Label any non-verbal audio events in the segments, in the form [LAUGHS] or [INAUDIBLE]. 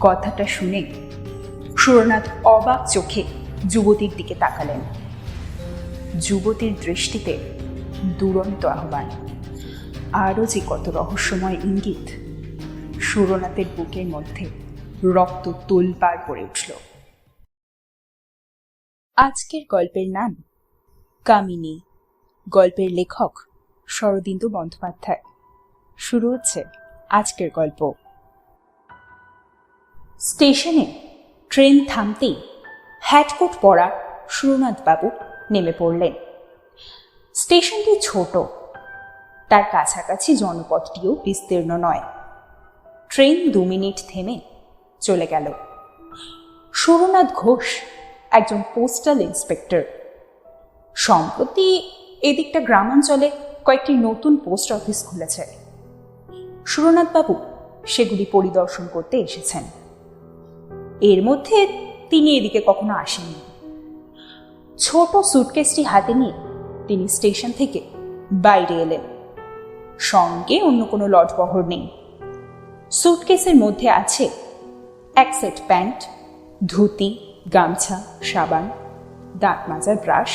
কথাটা শুনে সুরনাথ অবাক চোখে যুবতীর দিকে তাকালেন। যুবতীর দৃষ্টিতে দুরন্ত আহ্বান। আরও যে কত রহস্যময় ইঙ্গিত, সুরনাথের বুকের মধ্যে রক্ত তোলপাড় করে উঠল। আজকের গল্পের নাম কামিনী। গল্পের লেখক শরদিন্দু বন্দ্যোপাধ্যায়। শুরু হচ্ছে আজকের গল্প। স্টেশনে ট্রেন থামতেই হ্যাটকোট পরা সুরনাথ বাবু নেমে পড়লেন। স্টেশনটি ছোট, তার কাছাকাছি জনপথটিও বিস্তীর্ণ নয়। ট্রেন দু মিনিট থেমে চলে গেল। সুরনাথ ঘোষ একজন পোস্টাল ইন্সপেক্টর। সম্প্রতি এদিকটা গ্রামাঞ্চলে কয়েকটি নতুন পোস্ট অফিস খুলেছে। সুরনাথবাবু সেগুলি পরিদর্শন করতে এসেছেন। এর মধ্যে তিনি এদিকে কখনো আসেননি। ছোট সুটকেসটি হাতে নিয়ে তিনি স্টেশন থেকে বাইরে এলেন। সঙ্গে অন্য কোনো লটবহর নেই। সুটকেসের মধ্যে আছে এক সেট প্যান্ট ধুতি, গামছা, সাবান, দাঁত মাজার ব্রাশ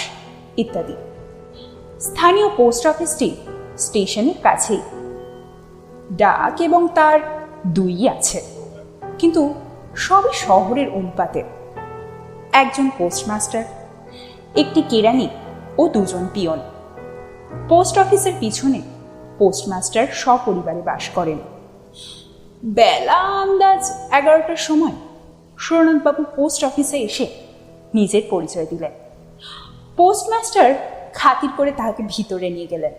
ইত্যাদি। স্থানীয় পোস্ট অফিসটি স্টেশনের কাছেই। ডাক এবং তার দুই আছে। কিন্তু সবই শহরের অনুপাতে। একজন পোস্টমাস্টার, একটি কেরানি ও দুজন পিয়ন। পোস্ট অফিসের পিছনে পোস্টমাস্টার সপরিবারে বাস করেন। বেলা আন্দাজ এগারোটার সময় সুরনাথবাবু পোস্ট অফিসে এসে নিজের পরিচয় দিলেন। পোস্টমাস্টার খাতির করে তাহাকে ভিতরে নিয়ে গেলেন।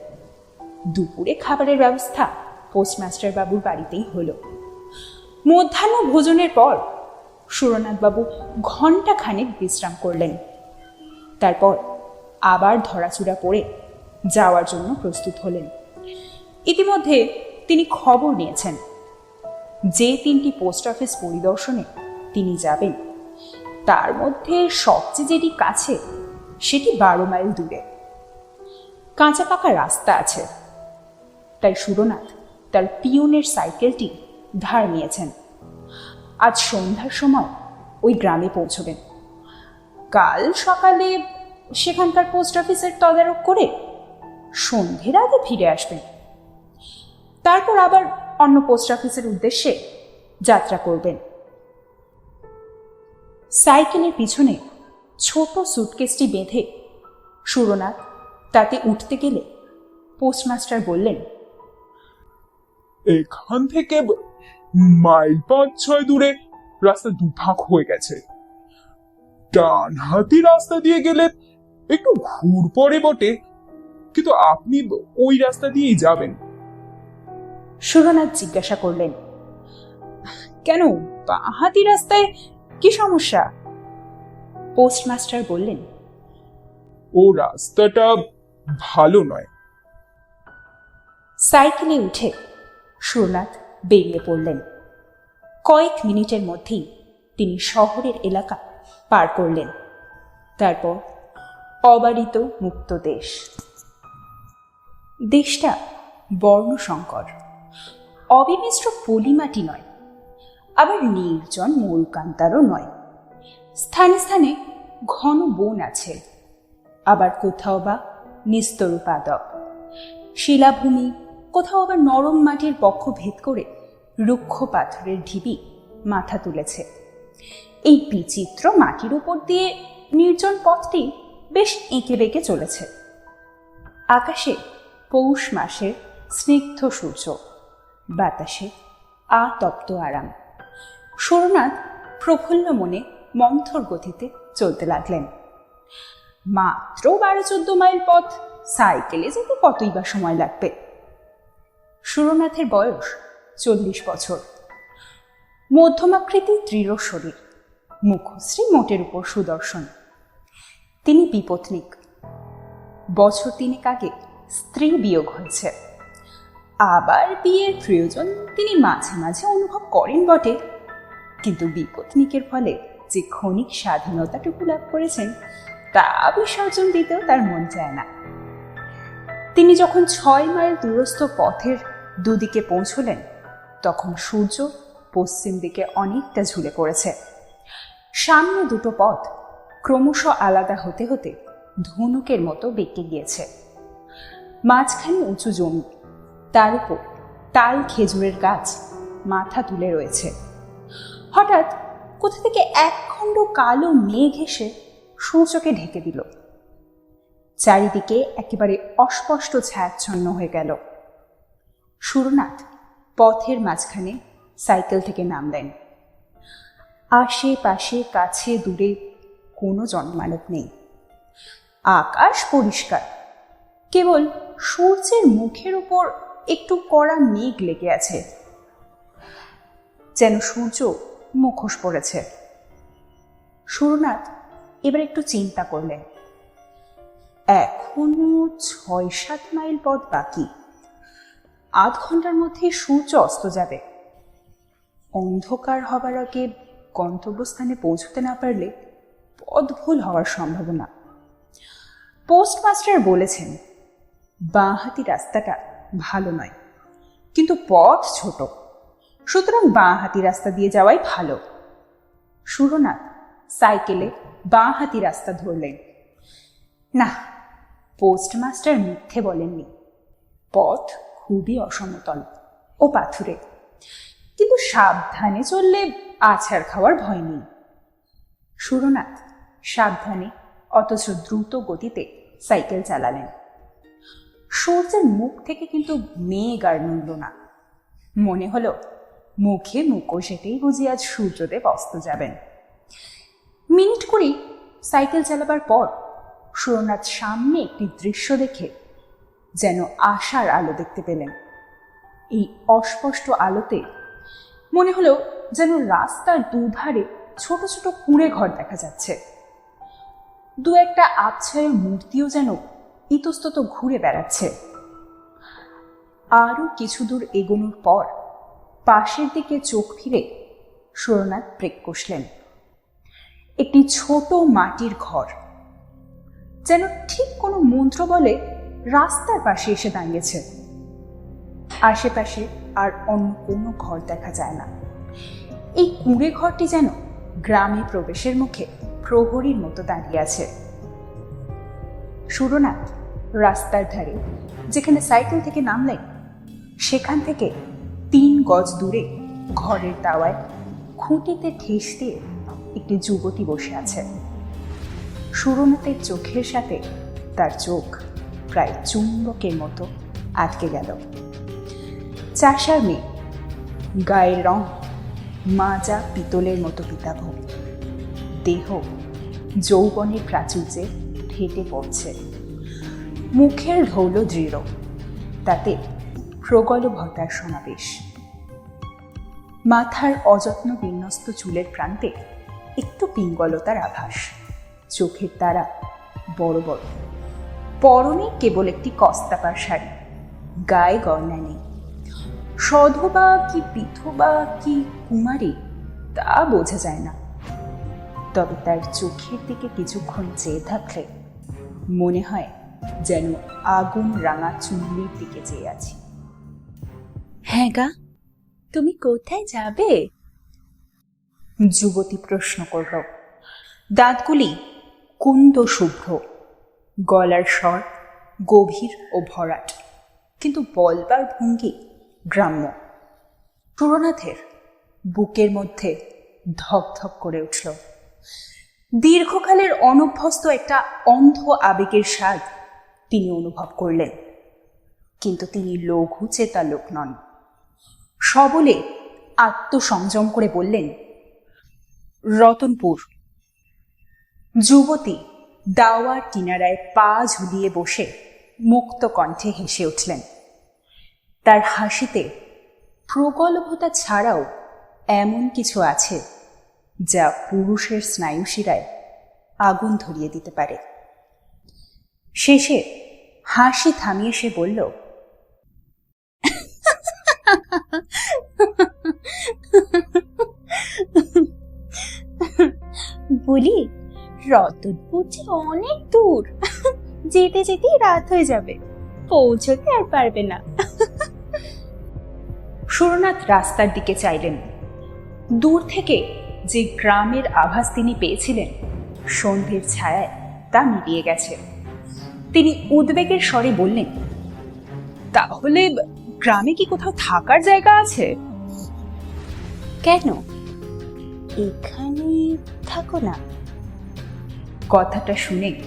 দুপুরে খাবারের ব্যবস্থা পোস্টমাস্টার বাবুর বাড়িতেই হলো। মধ্যাহ্ন ভোজনের পর সুরনাথবাবু ঘণ্টা খানেক বিশ্রাম করলেন। তারপর আবার ধরাচূড়া পড়ে যাওয়ার জন্য প্রস্তুত হলেন। ইতিমধ্যে তিনি খবর নিয়েছেন, যে তিনটি পোস্ট অফিস পরিদর্শনে তিনি যাবেন, তার মধ্যে সবচেয়ে যেটি কাছে, সেটি বারো মাইল দূরে। কাঁচা পাকা রাস্তা আছে। তাই সুরনাথ তার পিয়নের সাইকেলটি ধার নিয়েছেন। আজ সন্ধ্যার সময় ওই গ্রামে পৌঁছবেন। কাল সকালে সেখানকার পোস্ট অফিসের তদারক করে সন্ধ্যের আগে ফিরে আসবেন। তারপর আবার অন্য পোস্ট অফিসের উদ্দেশ্যে যাত্রা করবেন। সাইকেলের পিছনে ছোট সুটকেসটি বেঁধে সুরনাথ তাতে উঠতে গেলে পোস্টমাস্টার বললেন, এখান থেকে মাইল পাঁচ ছয় দূরে রাস্তা দুভাগ হয়ে গেছে। ডান হাতি রাস্তা দিয়ে গেলে একটু ঘুর পড়ে বটে কিন্তু আপনি ওই রাস্তা দিয়েই যাবেন। সুরনাথ জিজ্ঞাসা করলেন কেন বাঁহাতি রাস্তায় কি সমস্যা? পোস্টমাস্টার বললেন ও রাস্তাটা ভালো নয়। সাইকেলে উঠে সুরনাথ বেরিয়ে পড়লেন। কয়েক মিনিটের মধ্যেই তিনি শহরের এলাকা পার করলেন। তারপর অবারিত মুক্ত দেশ। দেশটা বর্ণসংকর অবিমিশ্র পলিমাটি নয়, আবার নির্জন মরুকান্তারও নয়। স্থানে স্থানে ঘন বন আছে, আবার কোথাও বা নিস্তর পাদক শিলাভূমি কোথাও আবার নরম মাটির পক্ষ ভেদ করে রুক্ষ পাথরের ঢিবি মাথা তুলেছে। এই বিচিত্র মাটির উপর দিয়ে নির্জন পথটি বেশ এঁকে বেঁকে চলেছে। আকাশে পৌষ মাসের স্নিগ্ধ সূর্য, বাতাসে আতপ্ত আরাম। সুরনাথ প্রফুল্ল মনে মন্থর গতিতে চলতে লাগলেন। মাত্র বারো চোদ্দ মাইল পথ, সাইকেলে যেতে কতই বা সময় লাগবে? সুরনাথের বয়স চল্লিশ বছর। মধ্যমাকৃতি দৃঢ় শরীর, মুখশ্রী মোটের উপর সুদর্শন। তিনি বিপত্নিক। বছর তিনেক আগে স্ত্রী বিয়োগ হয়েছে। আবার বিয়ের প্রয়োজন তিনি মাঝে মাঝে অনুভব করেন বটে। কিন্তু বিপত্নিকের ফলে যে ক্ষণিক স্বাধীনতাটুকু লাভ করেছেন, তা বিসর্জন দিতেও তার মন চায় না। তিনি যখন ছয় মাইল দূরস্থ পথের দুদিকে পৌঁছলেন, তখন সূর্য পশ্চিম দিকে অনেকটা ঝুলে পড়েছে। সামনে দুটো পথ ক্রমশ আলাদা হতে হতে ধনুকের মতো বেঁকে গিয়েছে। মাঝখানে উঁচু জমি, তার উপর তাল খেজুরের গাছ মাথা তুলে রয়েছে। হঠাৎ কোথা থেকে এক খণ্ড কালো মেঘ এসে সূর্যকে ঢেকে দিল। চারিদিকে একেবারে অস্পষ্ট ছায়াচ্ছন্ন হয়ে গেল। সুরনাথ পথের মাঝখানে সাইকেল থেকে নামলেন। আশেপাশে কাছে দূরে কোনো জনমানব নেই। আকাশ পরিষ্কার। কেবল সূর্যের মুখের উপর একটু কড়া মেঘ লেগে আছে। যেন সূর্য মুখোশ পড়েছে সুরনাথ এবার একটু চিন্তা করলেন। এখনও ছয় সাত মাইল পথ বাকি। আধ ঘণ্টার মধ্যে সূর্য অস্ত যাবে। অন্ধকার হবার আগে গন্তব্যস্থানে পৌঁছতে না পারলে পথ ভুল হওয়ার সম্ভাবনা। পোস্টমাস্টার বলেছেন, বাঁহাতি রাস্তাটা ভালো নয়, কিন্তু পথ ছোট। সুতরাং বাঁহাতি রাস্তা দিয়ে যাওয়াই ভালো। সুরনাথ সাইকেলে বাঁহাতি রাস্তা ধরলেন। না, পোস্টমাস্টার মিথ্যে বলেননি। পথ খুবই অসমতল ও পাথুরে। কিন্তু সাবধানে চললে আছাড় খাওয়ার ভয় নেই। সুরনাথ সাবধানে অথচ দ্রুত গতিতে সাইকেল চালালেন। সূর্যের মুখ থেকে কিন্তু মেঘ আর নড়ল না। মনে হলো মুখে মুখোশ এটেই বুঝি আজ সূর্যদেব অস্ত যাবেন। মিনিট কুড়ি সাইকেল চালাবার পর সুরনাথ সামনে একটি দৃশ্য দেখে যেন আশার আলো দেখতে পেলেন। এই অস্পষ্ট আলোতে মনে হলো যেন রাস্তার দুধারে ছোট ছোট কুঁড়ে ঘর দেখা যাচ্ছে। দু একটা আবছায় মূর্তিও যেন ইতস্তত ঘুরে বেড়াচ্ছে। আরও কিছু দূর এগোনোর পর পাশের দিকে চোখ ফিরে সুরনাথ ব্রেক কষলেন। একটি ছোট মাটির ঘর। যেন ঠিক কোনো মন্ত্র বলে রাস্তার পাশে এসে দাঁড়িয়েছে। আশেপাশে আর অন্য কোনো ঘর দেখা যায় না। এই কুঁড়ে ঘরটি যেন গ্রামে প্রবেশের মুখে প্রহরীর মতো দাঁড়িয়ে আছে। সুরনাথ রাস্তার ধারে, যেখানে সাইকেল থেকে নামলেন সেখান থেকে তিন গজ দূরে ঘরের দাওয়ায় খুঁটিতে ঠেস দিয়ে একটি যুবতী বসে আছে। সুরনাথের চোখের সাথে তার চোখ প্রায় চুম্বকের মতো আটকে গেল। চাষার মেয়ে, গায়ের রং মাজা পিতলের মতো পিতাভ। দেহ যৌবনের প্রাচুর্যে ফেটে পড়ছে। মুখের ঢৌল দৃঢ়, তাতে প্রগলভতার সমাবেশ। মাথার অযত্ন বিন্যস্ত চুলের প্রান্তে একটু পিঙ্গলতার আভাস। চোখের তারা বড় বড়। পরনে কেবল একটি কস্তাপার শাড়ি। গায়ে গয়না নেই। সধবা কি বিধবা কি কুমারী, তা বোঝা যায় না। তবে তার চোখের দিকে কিছুক্ষণ চেয়ে থাকলে মনে হয় যেন আগুন রাঙা চুল্লির দিকে চেয়ে আছি। হ্যাঁ গা, তুমি কোথায় যাবে? যুবতী প্রশ্ন করল। দাঁতগুলি কুন্দ শুভ্র। গলার স্বর গভীর ও ভরাট, কিন্তু বলবার ভঙ্গি গ্রাম্য। সুরনাথের বুকের মধ্যে ধকধক করে উঠল। দীর্ঘকালের অনভ্যস্ত একটা অন্ধ আবেগের স্বাদ তিনি অনুভব করলেন, কিন্তু তিনি লঘু চেতা লোক নন। সবলে আত্মসংযম করে বললেন, রতনপুর, যুবতী দাওয়ার কিনারায় পা ঝুলিয়ে বসে মুক্ত কণ্ঠে হেসে উঠলেন। তার হাসিতে প্রগল্ভতা ছাড়াও এমন কিছু আছে যা পুরুষের স্নায়ুশিরায় আগুন ধরিয়ে দিতে পারে। শেষে হাসি থামিয়ে সে বলল, [LAUGHS] বলি রতনপুর যে অনেক দূর। যেতে যেতে রাত হয়ে যাবে। পৌঁছতে আর পারবে না। সুরনাথ রাস্তার দিকে চাইলেন। দূর থেকে যে গ্রামের আভাস তিনি পেয়েছিলেন, সন্ধ্যের ছায়ায় তা মিলিয়ে গেছে। তিনি উদ্বেগের স্বরে বললেন, তাহলে গ্রামে কি কোথাও থাকার জায়গা আছে? কেন? এখানে থাকো না। কথাটা শুনে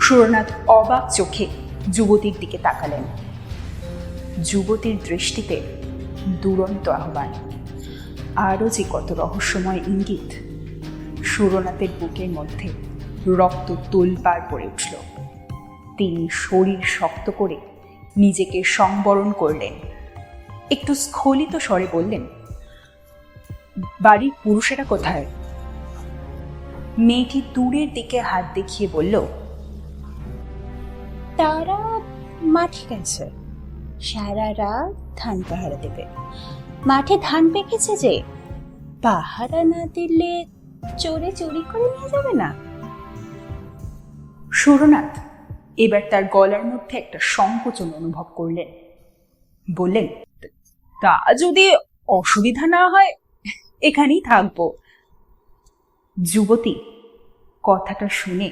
সুরনাথ অবাক চোখে যুবতীর দিকে তাকালেন। যুবতীর দৃষ্টিতে দুরন্ত আহ্বান। আরও যে কত রহস্যময় ইঙ্গিত, সুরনাথের বুকের মধ্যে রক্ত তোলপাড় পড়ে উঠল। তিনি শরীর শক্ত করে নিজেকে সংবরণ করলেন। একটু স্খলিত স্বরে বললেন, বাড়ির পুরুষেরা কোথায়? মেয়েটি দূরের দিকে হাত দেখিয়ে বলল, তারা মাঠে গেছে। সারা রাত ধান পাহারা দেবে। মাঠে ধান পেকেছে যে, পাহারা না দিলে চোরে চুরি করে নিয়ে যাবে না? সুরনাথ এবার তার গলার মধ্যে একটা সংকোচন অনুভব করলেন। বললেন, তা যদি অসুবিধা না হয়, এখানেই থাকব। যুবতী কথাটা শুনে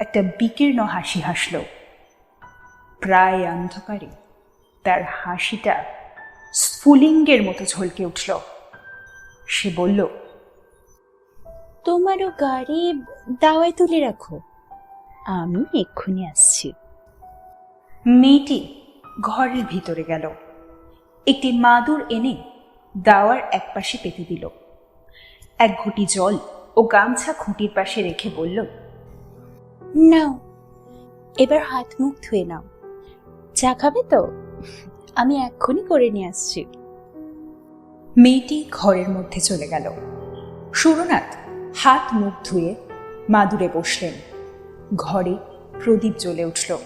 একটা বিকীর্ণ হাসি হাসল। প্রায় অন্ধকারে তার হাসিটা স্ফুলিঙ্গের মতো ঝলকে উঠল। সে বলল তোমারও গাড়ি দাওয়ায় তুলে রাখো। আমি এক্ষুনি আসছি। মেয়েটি ঘরের ভিতরে গেল। একটি মাদুর এনে দাওয়ার একপাশে পেতে দিল। এক ঘটি জল ও গামছা খুঁটির পাশে রেখে বলল নাও এবার হাত মুখ ধুয়ে নাও। চা খাবে তো? আমি এক্ষুনি করে নিয়ে আসছি। মেয়েটি ঘরের মধ্যে চলে গেল। সুরনাথ হাত মুখ ধুয়ে মাদুরে বসলেন। ঘরে প্রদীপ জ্বলে উঠল।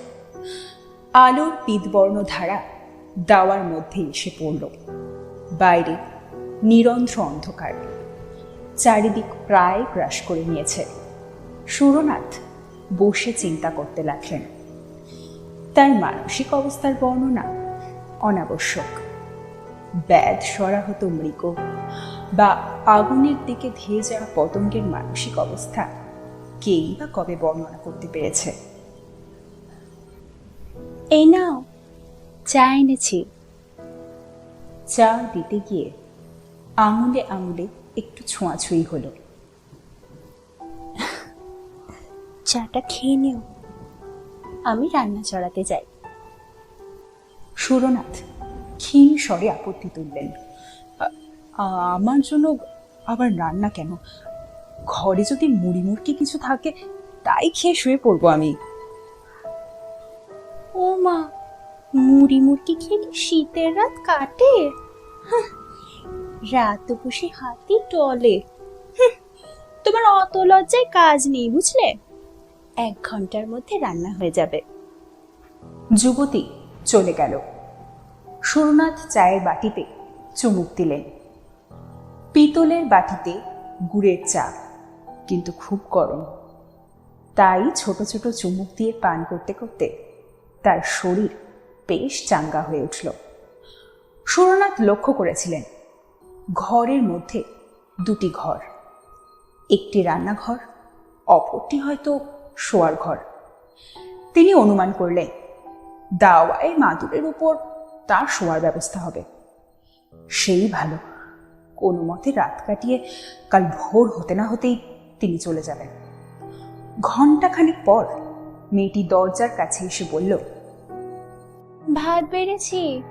আলোর পিতবর্ণ ধারা দাওয়ার মধ্যে এসে পড়ল। বাইরে নিরন্ধ্র অন্ধকার। চারিদিক প্রায় গ্রাস করে নিয়েছে। সুরনাথ বসে চিন্তা করতে লাগলেন। তার মানসিক অবস্থার বর্ণনা অনাবশ্যক। ব্যাধ সরাহত মৃগ বা আগুনের দিকে ধেয়ে যাওয়া পতঙ্গের মানসিক অবস্থা কেই বা কবে বর্ণনা করতে পেরেছে? এই নাও চা এনেছি। চা দিতে গিয়ে আঙুলে আঙুলে একটু ছোঁয়াছুঁই হলো। চাটা খেয়ে নিও। আমি রান্না চড়াতে যাই। সুরনাথ ক্ষীণ স্বরে আপত্তি তুললেন। আমার জন্য আবার রান্না কেন? ঘরে যদি মুড়ি মুড়কি কিছু থাকে তাই খেয়ে শুয়ে পড়ব আমি। ও মা মুড়ি মুড়কি খেয়ে শীতের রাত কাটে? হাহ, রাত বসে হাতি টলে। তোমার অত লজ্জায় কাজ নেই, বুঝলে? এক ঘণ্টার মধ্যে রান্না হয়ে যাবে। যুবতী চলে গেল। সুরনাথ চায়ের বাটিতে চুমুক দিলেন। পিতলের বাটিতে গুড়ের চা, কিন্তু খুব গরম। তাই ছোট ছোট চুমুক দিয়ে পান করতে করতে তার শরীর বেশ চাঙ্গা হয়ে উঠল। সুরনাথ লক্ষ্য করেছিলেন ঘরের মধ্যে দুটি ঘর। একটি রান্নাঘর অপরটি হয়তো শোয়ার ঘর। তিনি অনুমান করলেন দাওয়ায় মাদুরের উপর তার শোয়ার ব্যবস্থা হবে। সেই ভালো কোনো মতে রাত কাটিয়ে কাল ভোর হতে না হতেই তিনি চলে যাবেন। ঘন্টাখানেক পর মেয়েটি দরজার কাছে এসে বলল ভাত বেড়েছি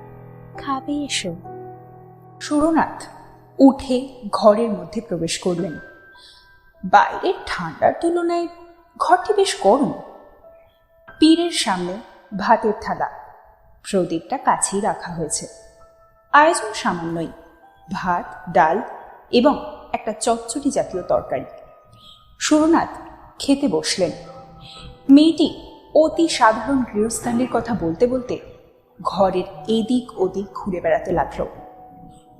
খাবে এসো। সুরনাথ উঠে ঘরের মধ্যে প্রবেশ করলেন। বাইরের ঠান্ডার তুলনায় ঘরটি বেশ গরম। পীরের সামনে ভাতের থালা, প্রদীপটা কাছেই রাখা হয়েছে। আয়োজন সামান্যই, ভাত, ডাল এবং একটা চচ্চড়ি জাতীয় তরকারি। সুরনাথ খেতে বসলেন। মেয়েটি অতি সাধারণ গৃহস্থানের কথা বলতে বলতে ঘরের এদিক ওদিক ঘুরে বেড়াতে লাগল।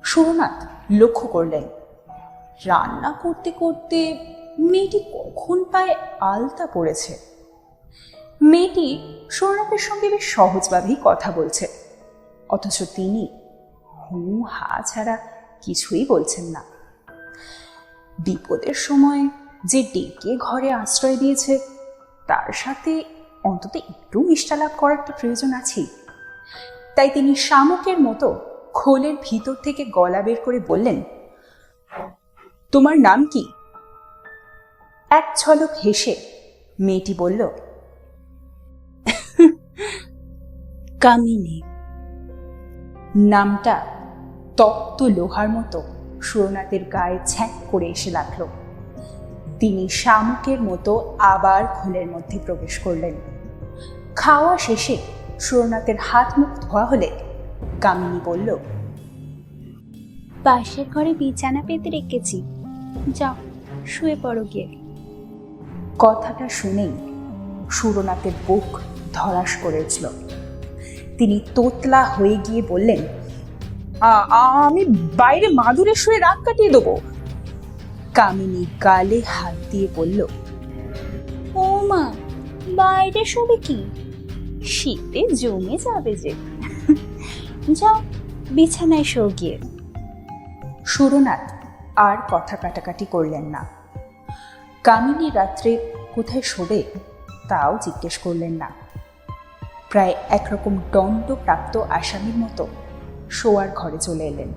সুরনাথ লক্ষ্য করলেন। রান্না করতে করতে মেয়েটি কখন পায়ে আলতা পড়েছে? মেয়েটি সুরনাথের সঙ্গে বেশ সহজভাবেই কথা বলছে। অথচ তিনি হু হা ছাড়া কিছুই বলছেন না। বিপদের সময় যে ডেকে ঘরে আশ্রয় দিয়েছে, তার সাথে অন্তত একটু মিষ্টালাপ করার তো প্রয়োজন আছেই। তাই তিনি শামুকের মতো খোলের ভিতর থেকে গলা বের করে বললেন, তোমার নাম কি? এক ছলক হেসে মেয়েটি বলল, [LAUGHS] কামিনী। নামটা তপ্ত লোহার মতো সুরনাথের গায়ে ছ্যাঁক করে এসে লাগল। তিনি শামুকের মতো আবার খোলের মধ্যে প্রবেশ করলেন। খাওয়া শেষে সুরনাথের হাত মুখ ধোয়া হলে কামিনী বলল পাশের ঘরে বিছানা পেতে রেখেছি। যাও শুয়ে পড়ো গিয়ে। কথাটা শুনেই সুরনাথের বুক ধরাস করে উঠল তিনি তোতলা হয়ে গিয়ে বললেন "আ- আ- আমি বাইরে মাদুরে শুয়ে রাত কাটিয়ে দেবো। কামিনী গালে হাত দিয়ে বলল ও মা বাইরে শোবে কি? শীতে জমে যাবে যে। যাও, বিছানায় শো গিয়ে। সুরনাথ আর কথা কাটাকাটি করলেন না। কামিনী রাত্রে কোথায় শোবে তাও জিজ্ঞেস করলেন না। প্রায় একরকম দণ্ডপ্রাপ্ত আসামির মতো শোয়ার ঘরে চলে এলেন।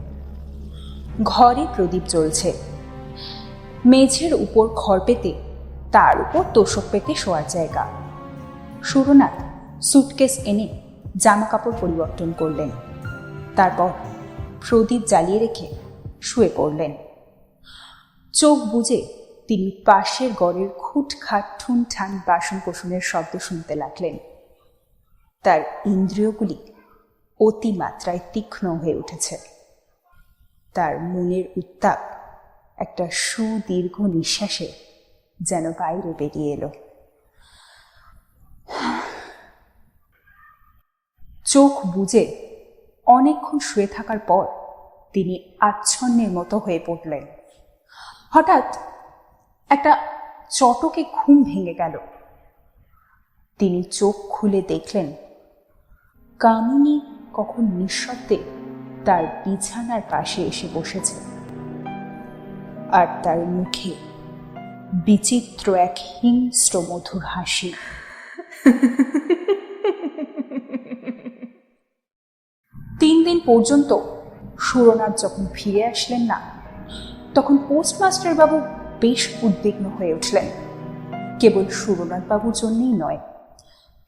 ঘরে প্রদীপ জ্বলছে। মেঝের উপর খড় পেতে তার উপর তোষক পেতে শোয়ার জায়গা। সুরনাথ সুটকেস এনে জামা কাপড় পরিবর্তন করলেন। তারপর প্রদীপ জ্বালিয়ে রেখে শুয়ে পড়লেন। চোখ বুজে তিনি পাশের গড়ের খুটখাট ঠুন ঠান বাসন কোসনের শব্দ শুনতে লাগলেন। তার ইন্দ্রিয়গুলি অতিমাত্রায় তীক্ষ্ণ হয়ে উঠেছে। তার মনের উত্তাপ একটা সুদীর্ঘ নিঃশ্বাসে যেন বাইরে বেরিয়ে এলো। চোখ বুজে অনেকক্ষণ শুয়ে থাকার পর তিনি আচ্ছন্নের মতো হয়ে পড়লেন। হঠাৎ একটা চটকে ঘুম ভেঙে গেল। তিনি চোখ খুলে দেখলেন, কামিনী কখন নিঃশব্দে তার বিছানার পাশে এসে বসেছে। আর তার মুখে বিচিত্র এক হিংস্র মধুর হাসি। তিন দিন পর্যন্ত সুরনাথ যখন ফিরে আসলেন না, তখন পোস্টমাস্টার বাবু বেশ উদ্বিগ্ন হয়ে উঠলেন। কেবল সুরনাথ বাবুর জন্যই নয়,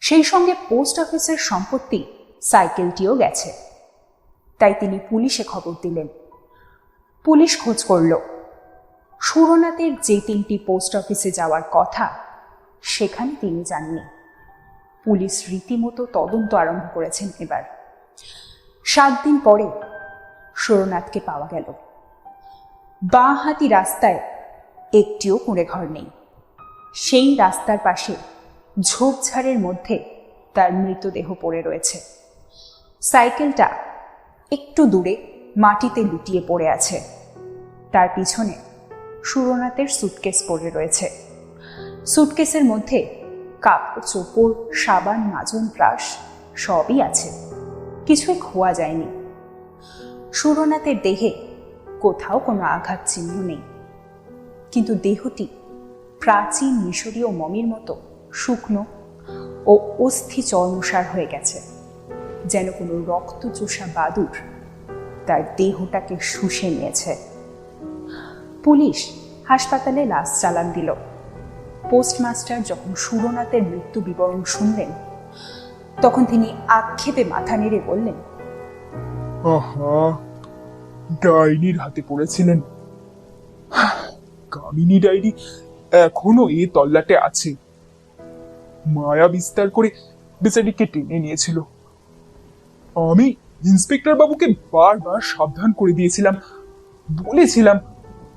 সেই সঙ্গে পোস্ট অফিসের সম্পত্তি, সাইকেলটিও গেছে। তাই তিনি পুলিশে খবর দিলেন। পুলিশ খোঁজ করল। সুরনাথের যে তিনটি পোস্ট অফিসে যাওয়ার কথা, সেখানে তিনি যাননি পুলিশ রীতিমতো তদন্ত আরম্ভ করেছেন এবার। সাত দিন পরে সুরনাথকে পাওয়া গেল। বাঁ হাতি রাস্তায় একটিও কুঁড়ে ঘর নেই। সেই রাস্তার পাশে ঝোপঝাড়ের মধ্যে তার মৃতদেহ পড়ে রয়েছে। সাইকেলটা একটু দূরে মাটিতে লুটিয়ে পড়ে আছে। তার পিছনে সুরনাথের সুটকেস পড়ে রয়েছে। সুটকেসের মধ্যে কাপড়, চোপড়, সাবান, মাজন, ব্রাশ সবই আছে। কিছুই খোয়া যায়নি। সুরনাথের দেহে কোথাও কোনো আঘাত চিহ্ন নেই। কিন্তু দেহটি প্রাচীন মিশরীয় মমির মতো শুকনো ও অস্থি চর্মসার হয়ে গেছে, যেন কোনো রক্তচোষা বাদুর তার দেহটাকে শুষে নিয়েছে। পুলিশ হাসপাতালে লাশ চালান দিল। পোস্টমাস্টার যখন সুরনাথের মৃত্যু বিবরণ শুনলেন তখন তিনি আক্ষেপে মাথা নেড়ে বললেন ডাইনির হাতে পড়েছিলেন। কামিনী ডায়েরি এখনও এ তল্লাটে আছে। মায়া বিস্তার করে বেচারিকে টেনে নিয়েছিল। আমি ইন্সপেক্টর বাবুকে বারবার সাবধান করে দিয়েছিলাম। বলেছিলাম,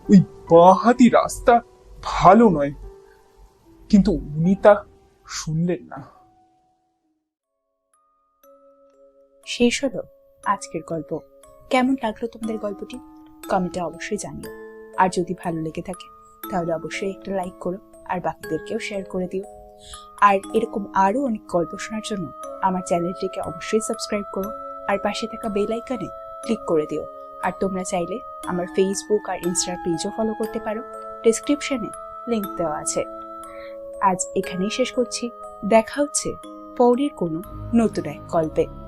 ওই বাঁহাতি রাস্তা ভালো নয়। কিন্তু উনি তা শুনলেন না। শেষ হলো আজকের গল্প। কেমন লাগল তোমাদের গল্পটি? কমেন্টে অবশ্যই জানিও। আর যদি ভালো লেগে থাকে, তাহলে অবশ্যই একটা লাইক করো আর বাকিদেরকেও শেয়ার করে দিও। আর এরকম আরও অনেক গল্প শোনার জন্য আমার চ্যানেলটিকে অবশ্যই সাবস্ক্রাইব করো আর পাশে থাকা বেল আইকনে ক্লিক করে দিও। আর তোমরা চাইলে আমার ফেসবুক আর ইনস্টা পেজও ফলো করতে পারো। ডিসক্রিপশনে লিংক দেওয়া আছে। আজ এখানেই শেষ করছি। দেখা হচ্ছে পরের কোনো নতুন এক গল্পে।